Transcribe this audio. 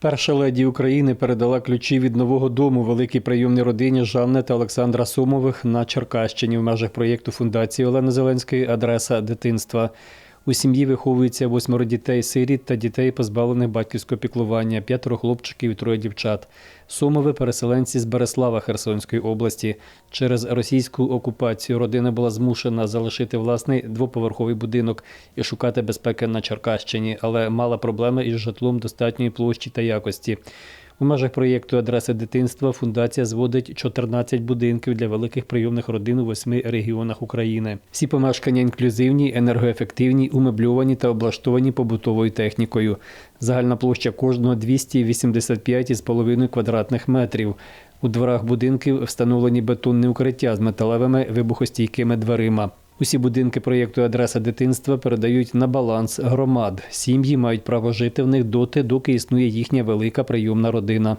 Перша леді України передала ключі від нового дому великій прийомній родині Жанни та Олександра Сумових на Черкащині в межах проєкту фундації Олени Зеленської Адреса дитинства. У сім'ї виховується восьмеро дітей сиріт та дітей, позбавлених батьківського піклування, п'ятеро хлопчиків і троє дівчат. Сумови переселенці з Береслава Херсонської області. Через російську окупацію родина була змушена залишити власний двоповерховий будинок і шукати безпеки на Черкащині, але мала проблеми із житлом достатньої площі та якості. У межах проєкту Адреса дитинства фундація зводить 14 будинків для великих прийомних родин у восьми регіонах України. Всі помешкання інклюзивні, енергоефективні, умебльовані та облаштовані побутовою технікою. Загальна площа кожного 285,5 квадратних метрів. У дворах будинків встановлені бетонні укриття з металевими вибухостійкими дверима. Усі будинки проєкту Адреса дитинства передають на баланс громад. Сім'ї мають право жити в них доти, доки існує їхня велика прийомна родина.